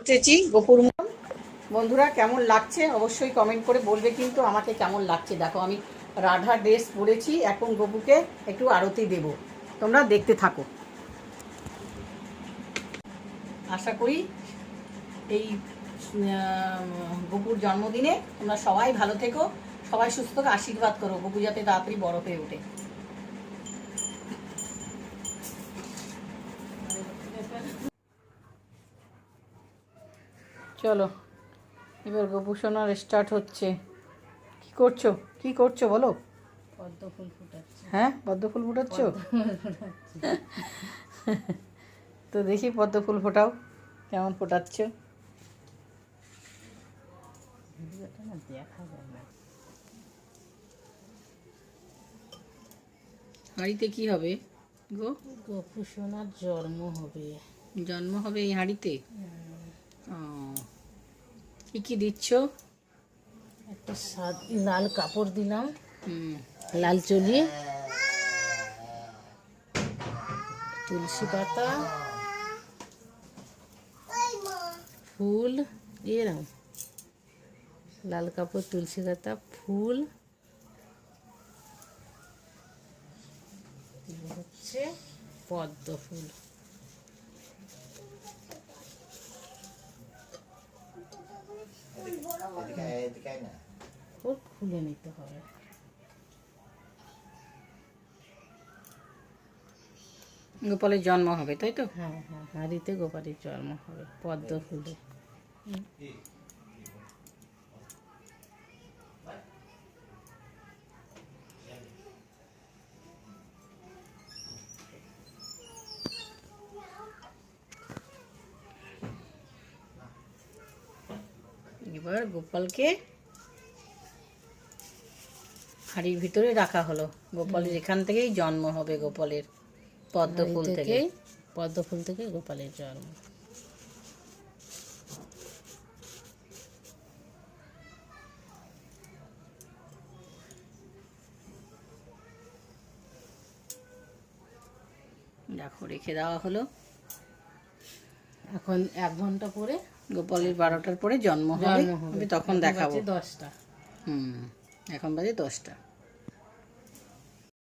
উঠেছি গোপুর। বন্ধুরা কেমন লাগছে? অবশ্যই কমেন্ট করে বলবে কিন্তু আমাকে কেমন লাগছে? দেখো আমি রাধা ড্রেস পরেছি এখন গপুকে একটু আরতি দেব। তোমরা দেখতে থাকো। আশা করি এই গপুর জন্মদিনে তোমরা সবাই ভালো থেকো সবাই সুস্থ থাকো, আশীর্বাদ করো। গপু যাতে তাড়াতাড়ি বড় হয়ে ওঠে। চলো এবার গোপুসোনার স্টার্ট হচ্ছে। কি করছ? কি করছ বলো? পদ্ম ফুল ফুটাচ্ছে। হ্যাঁ পদ্ম ফুল ফোটাচ্ছ? তো দেখি পদ্ম ফুল ফোটাও কেমন ফোটাচ্ছ? হাঁড়িতে কি হবে গো? গপু সোনার জন্ম হবে। জন্ম হবে এই হাঁড়িতে? কি কি দিচ্ছ? একটা লাল কাপড় দিলাম। লাল চলি। তুলসী পাতা। ফুল। এরম লাল কাপড় তুলসী পাতা ফুল। হচ্ছে পদ্ম ফুল। ওর খুলে নিতে হবে। গোপালের জন্ম হবে তাই তো? হ্যাঁ হ্যাঁ হাঁড়িতে গোপালের জন্ম হবে পদ্ম ফুলে। এবার গোপালকে হাড়ির ভিতরে রাখা হলো। গোপালের এখান থেকেই জন্ম হবে গোপালের পদ্ম ফুল থেকে। পদ্ম ফুল থেকে গোপালের জন্ম। দেখো রেখে দেওয়া হলো। এখন এক ঘণ্টা পরে গোপালের বারোটার পরে জন্ম হবে। জন্ম হবে। আমি তখন দেখাবো। দশটা। হুম। এখন বাজে দশটা।